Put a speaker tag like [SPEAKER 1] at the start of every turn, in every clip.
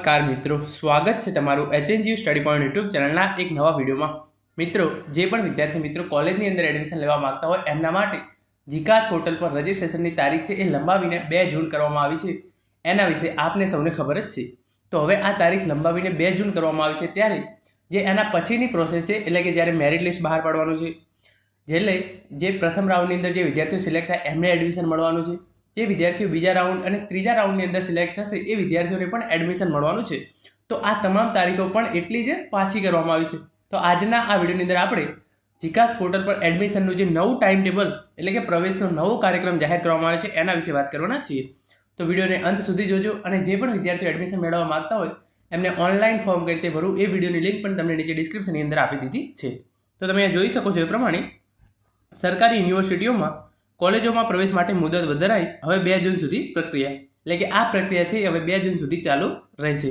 [SPEAKER 1] નમસ્કાર મિત્રો, સ્વાગત છે તમારું એચએનજીયુ સ્ટડી પોઈન્ટ યુટ્યુબ ચેનલના એક નવા વિડીયોમાં. મિત્રો, જે પણ વિદ્યાર્થી મિત્રો કોલેજની અંદર એડમિશન લેવા માંગતા હોય એમના માટે જીકાસ પોર્ટલ પર રજિસ્ટ્રેશનની તારીખ છે એ લંબાવીને બે જૂન કરવામાં આવી છે. એના વિશે આપને સૌને ખબર જ છે. તો હવે આ તારીખ લંબાવીને બે જૂન કરવામાં આવી છે ત્યારે જે એના પછીની પ્રોસેસ છે, એટલે કે જ્યારે મેરિટ લિસ્ટ બહાર પાડવાનું છે જેટલે જે પ્રથમ રાઉન્ડની અંદર જે વિદ્યાર્થીઓ સિલેક્ટ થાય એમને એડમિશન મળવાનું છે. જે વિદ્યાર્થીઓ બીજા રાઉન્ડ અને ત્રીજા રાઉન્ડની અંદર સિલેક્ટ થશે એ વિદ્યાર્થીઓને પણ એડમિશન મળવાનું છે. તો આ તમામ તારીખો પણ એટલી જ પાછી કરવામાં આવી છે. તો આજના આ વિડીયોની અંદર આપણે જીકાસ પોર્ટલ પર એડમિશનનું જે નવું ટાઈમ ટેબલ એટલે કે પ્રવેશનો નવો કાર્યક્રમ જાહેર કરવામાં આવ્યો છે એના વિશે વાત કરવાના છીએ. તો વિડીયોને અંત સુધી જોજો અને જે પણ વિદ્યાર્થીઓ એડમિશન મેળવવા માગતા હોય એમને ઓનલાઈન ફોર્મ કઈ રીતે ભરવું એ વિડીયોની લિંક પણ તમને નીચે ડિસ્ક્રિપ્શનની અંદર આપી દીધી છે. તો તમે અહીંયા જોઈ શકો છો એ પ્રમાણે સરકારી યુનિવર્સિટીઓમાં કોલેજોમાં પ્રવેશ માટે મુદત વધારાઈ હવે બે જૂન સુધી પ્રક્રિયા. એટલે કે આ પ્રક્રિયા છે હવે બે જૂન સુધી ચાલુ રહેશે.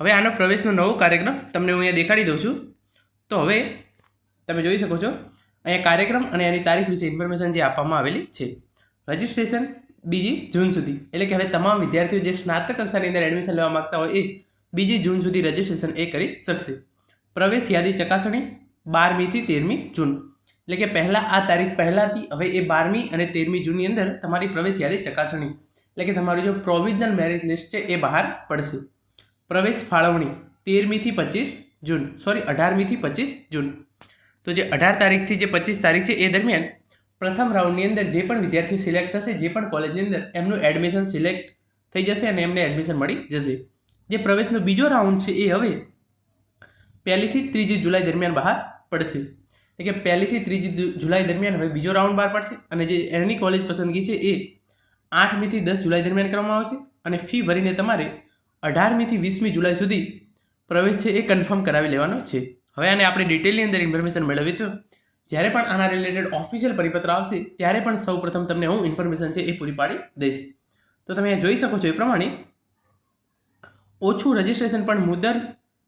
[SPEAKER 1] હવે આનો પ્રવેશનો નવો કાર્યક્રમ તમને હું અહીંયા દેખાડી દઉં છું. તો હવે તમે જોઈ શકો છો, અહીંયા કાર્યક્રમ અને એની તારીખ વિશે ઇન્ફોર્મેશન જે આપવામાં આવેલી છે. રજિસ્ટ્રેશન બીજી જૂન સુધી. એટલે કે હવે તમામ વિદ્યાર્થીઓ જે સ્નાતક કક્ષાની અંદર એડમિશન લેવા માગતા હોય એ બીજી જૂન સુધી રજિસ્ટ્રેશન એ કરી શકશે. પ્રવેશ યાદી ચકાસણી બારમીથી તેરમી જૂન. એટલે કે પહેલાં આ તારીખ પહેલાંથી હવે એ બારમી અને તેરમી જૂનની અંદર તમારી પ્રવેશ યાદી ચકાસણી. એટલે કે તમારું જે પ્રોવિઝનલ મેરિટ લિસ્ટ છે, એ બહાર પડશે. પ્રવેશ ફાળવણી તેરમીથી પચીસ જૂન સોરી અઢારમીથી પચીસ જૂન. તો જે અઢાર તારીખથી જે પચીસ તારીખ છે, એ દરમિયાન પ્રથમ રાઉન્ડની અંદર જે પણ વિદ્યાર્થીઓ સિલેક્ટ થશે, જે પણ કોલેજની અંદર એમનું એડમિશન સિલેક્ટ થઈ જશે અને એમને એડમિશન મળી જશે. જે પ્રવેશનો બીજો રાઉન્ડ છે, એ હવે પહેલીથી ત્રીજી જુલાઈ દરમિયાન બહાર પડશે. એટલે કે પહેલીથી ત્રીજી જુલાઈ દરમિયાન હવે બીજો રાઉન્ડ બહાર પડશે અને જે એની કોલેજ પસંદગી છે એ આઠમીથી દસ જુલાઈ દરમિયાન કરવામાં આવશે અને ફી ભરીને તમારે અઢારમીથી વીસમી જુલાઈ સુધી પ્રવેશ છે એ કન્ફર્મ કરાવી લેવાનો છે. હવે આને આપણે ડિટેલની અંદર ઇન્ફોર્મેશન મેળવી તો જ્યારે પણ આના રિલેટેડ ઓફિશિયલ પરિપત્ર આવશે ત્યારે પણ સૌ પ્રથમ તમને હું ઇન્ફોર્મેશન છે એ પૂરી પાડી દઈશ. તો તમે જોઈ શકો છો એ પ્રમાણે ઓછું રજિસ્ટ્રેશન પણ મુદત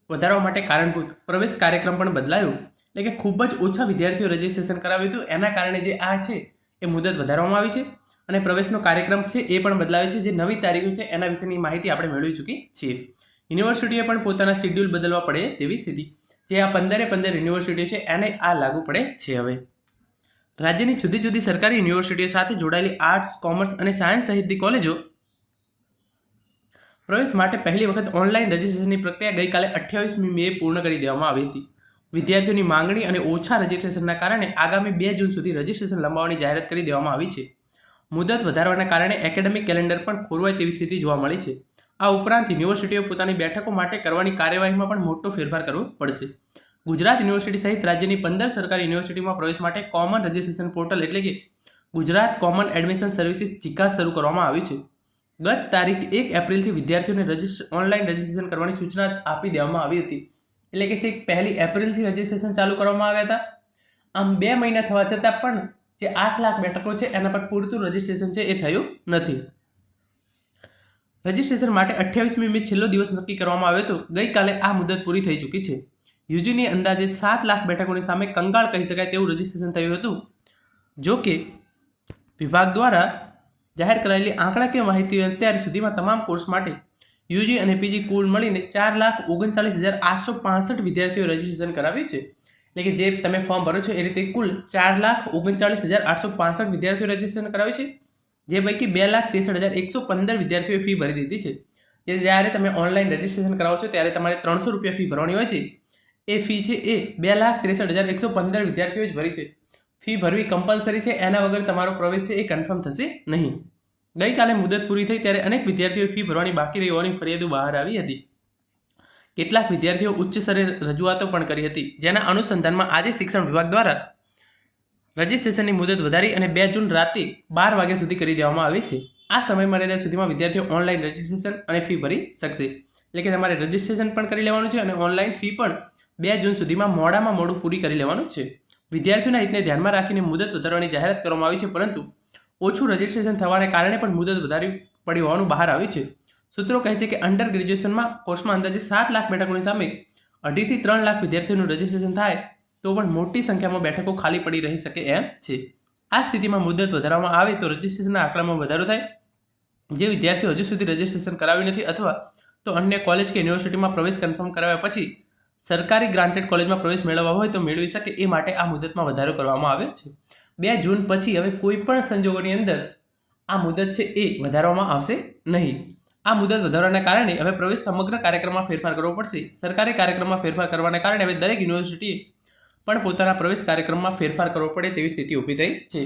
[SPEAKER 1] વધારવા માટે કારણભૂત પ્રવેશ કાર્યક્રમ પણ બદલાયો. એટલે કે ખૂબ જ ઓછા વિદ્યાર્થીઓ રજિસ્ટ્રેશન કરાવ્યું હતું. એના કારણે જે આ છે, એ મુદત વધારવામાં આવી છે. અને પ્રવેશનો કાર્યક્રમ છે, એ પણ બદલાયો છે. જે નવી તારીખો છે, એના વિશેની માહિતી આપણે મેળવી ચૂકી છીએ. યુનિવર્સિટીએ પણ પોતાના શેડ્યુલ બદલવા પડે તેવી સ્થિતિ. જે આ પંદરે પંદર યુનિવર્સિટીઓ છે, એને આ લાગુ પડે છે હવે. રાજ્યની જુદી જુદી સરકારી યુનિવર્સિટીઓ સાથે જોડાયેલી આર્ટ્સ કોમર્સ અને સાયન્સ સહિતની કોલેજો પ્રવેશ માટે પહેલી વખત ઓનલાઈન રજિસ્ટ્રેશનની પ્રક્રિયા ગઈકાલે અઠ્યાવીસમી મે પૂર્ણ કરી દેવામાં આવી હતી. વિદ્યાર્થીઓની માંગણી અને ઓછા રજિસ્ટ્રેશનના કારણે આગામી બે જૂન સુધી રજિસ્ટ્રેશન લંબાવવાની જાહેરાત કરી દેવામાં આવી છે. મુદત વધારવાના કારણે એકેડેમિક કેલેન્ડર પણ ખોરવાય તેવી સ્થિતિ જોવા મળી છે. આ ઉપરાંત યુનિવર્સિટીઓ પોતાની બેઠકો માટે કરવાની કાર્યવાહીમાં પણ મોટો ફેરફાર કરવો પડશે. ગુજરાત યુનિવર્સિટી સહિત રાજ્યની પંદર સરકારી યુનિવર્સિટીમાં પ્રવેશ માટે કોમન રજિસ્ટ્રેશન પોર્ટલ એટલે કે ગુજરાત કોમન એડમિશન સર્વિસીસ જીકાસ શરૂ કરવામાં આવી છે. ગત તારીખ એક એપ્રિલથી વિદ્યાર્થીઓને રજિસ્ટ્રે ઓનલાઈન રજિસ્ટ્રેશન કરવાની સૂચના આપી દેવામાં આવી હતી. એટલે કે છેક પહેલી એપ્રિલથી રજિસ્ટ્રેશન ચાલુ કરવામાં આવ્યા હતા. આમ બે મહિના થવા છતાં પણ જે આઠ લાખ બેઠકો છે એના પર પૂરતું રજિસ્ટ્રેશન છે એ થયું નથી. રજિસ્ટ્રેશન માટે અઠ્યાવીસમી મે છેલ્લો દિવસ નક્કી કરવામાં આવ્યો હતો. ગઈકાલે આ મુદત પૂરી થઈ ચૂકી છે. યુજીની અંદાજે સાત લાખ બેઠકોની સામે કંગાળ કહી શકાય તેવું રજિસ્ટ્રેશન થયું હતું. જો કે વિભાગ દ્વારા જાહેર કરાયેલી આંકડાકીય માહિતી અત્યાર સુધીમાં તમામ કોર્સ માટે યુજી અને પીજી કુલ મળીને ચાર લાખ ઓગણચાલીસ હજાર આઠસો પાસઠ વિદ્યાર્થીઓ રજિસ્ટ્રેશન કરાવ્યું છે. એટલે કે જે તમે ફોર્મ ભરો છો એ રીતે કુલ ચાર લાખ ઓગણચાળીસ હજાર આઠસો પાસઠ વિદ્યાર્થીઓ રજિસ્ટ્રેશન કરાવ્યું છે. જે પૈકી બે લાખ ત્રેસઠ હજાર એકસો પંદર વિદ્યાર્થીઓએ ફી ભરી દીધી છે. જે જ્યારે તમે ઓનલાઈન રજિસ્ટ્રેશન કરાવો છો ત્યારે તમારે ત્રણસો રૂપિયા ફી ભરવાની હોય છે. એ ફી છે એ બે લાખ ત્રેસઠ હજાર એકસો પંદર વિદ્યાર્થીઓએ જ ભરી છે. ફી ભરવી કમ્પલસરી છે, એના વગર તમારો પ્રવેશ છે એ કન્ફર્મ થશે નહીં. ગઈકાલે મુદત પૂરી થઈ ત્યારે અનેક વિદ્યાર્થીઓએ ફી ભરવાની બાકી રહી હોવાની ફરિયાદો બહાર આવી હતી. કેટલાક વિદ્યાર્થીઓ ઉચ્ચ સ્તરે રજૂઆતો પણ કરી હતી, જેના અનુસંધાનમાં આજે શિક્ષણ વિભાગ દ્વારા રજિસ્ટ્રેશનની મુદત વધારી અને બે જૂન રાતે બાર વાગ્યા સુધી કરી દેવામાં આવી છે. આ સમય મર્યાદા સુધીમાં વિદ્યાર્થીઓ ઓનલાઈન રજિસ્ટ્રેશન અને ફી ભરી શકશે. એટલે કે તમારે રજિસ્ટ્રેશન પણ કરી લેવાનું છે અને ઓનલાઈન ફી પણ બે જૂન સુધીમાં મોડામાં મોડું પૂરી કરી લેવાનું છે. વિદ્યાર્થીઓના હિતને ધ્યાનમાં રાખીને મુદત વધારવાની જાહેરાત કરવામાં આવી છે, પરંતુ ઓછું રજિસ્ટ્રેશન થવાને કારણે પણ મુદત વધારી પડી હોવાનું બહાર આવ્યું છે. સૂત્રો કહે છે કે અંડર ગ્રેજ્યુએશનમાં કોર્સમાં અંદાજે સાત લાખ બેઠકોની સામે અઢીથી ત્રણ લાખ વિદ્યાર્થીઓનું રજિસ્ટ્રેશન થાય તો પણ મોટી સંખ્યામાં બેઠકો ખાલી પડી રહી શકે એમ છે. આ સ્થિતિમાં મુદત વધારવામાં આવે તો રજિસ્ટ્રેશનના આંકડામાં વધારો થાય. જે વિદ્યાર્થીઓ હજુ સુધી રજિસ્ટ્રેશન કરાવ્યું નથી અથવા તો અન્ય કોલેજ કે યુનિવર્સિટીમાં પ્રવેશ કન્ફર્મ કરાવ્યા પછી સરકારી ગ્રાન્ટેડ કોલેજમાં પ્રવેશ મેળવવા હોય તો મેળવી શકે એ માટે આ મુદતમાં વધારો કરવામાં આવ્યો છે. બે જૂન પછી હવે કોઈ પણ સંજોગોની અંદર આ મુદત છે એ વધારવામાં આવશે નહીં. આ મુદત વધારવાના કારણે હવે પ્રવેશ સમગ્ર કાર્યક્રમમાં ફેરફાર કરવો પડશે. સરકારી કાર્યક્રમમાં ફેરફાર કરવાના કારણે હવે દરેક યુનિવર્સિટીએ પણ પોતાના પ્રવેશ કાર્યક્રમમાં ફેરફાર કરવો પડે તેવી સ્થિતિ ઊભી થઈ છે.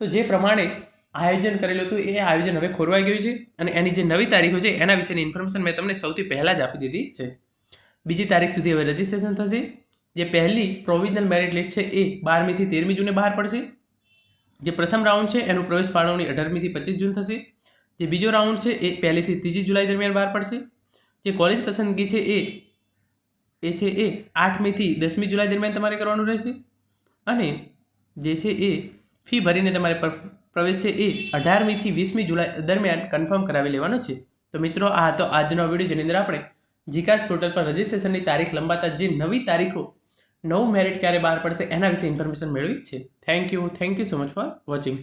[SPEAKER 1] તો જે પ્રમાણે આયોજન કરેલું હતું એ આયોજન હવે ખોરવાઈ ગયું છે અને એની જે નવી તારીખો છે એના વિશેની ઇન્ફોર્મેશન મેં તમને સૌથી પહેલાં જ આપી દીધી છે. બીજી તારીખ સુધી હવે રજિસ્ટ્રેશન થશે. જે પહેલી પ્રોવિઝનલ મેરિટ લિસ્ટ છે એ બારમીથી તેરમી જૂને બહાર પડશે. જે પ્રથમ રાઉન્ડ છે એનું પ્રવેશ ફાળવણી અઢારમીથી પચીસ જૂન થશે. જે બીજો રાઉન્ડ છે એ પહેલીથી ત્રીજી જુલાઈ દરમિયાન બહાર પડશે. જે કોલેજ પસંદગી છે એ એ છે એ આઠમીથી દસમી જુલાઈ દરમિયાન તમારે કરવાનું રહેશે. અને જે છે એ ફી ભરીને તમારે પર- પ્રવેશ છે એ અઢારમીથી વીસમી જુલાઈ દરમિયાન કન્ફર્મ કરાવી લેવાનો છે. તો મિત્રો, આ હતો આજનો વીડિયો જેની અંદર આપણે જીકાસ પોર્ટલ પર રજિસ્ટ્રેશનની તારીખ લંબાતા જે નવી તારીખો, નવું મેરિટ ક્યારે બહાર પડશે એના વિશે ઇન્ફોર્મેશન મેળવી છે. Thank you thank you so much for watching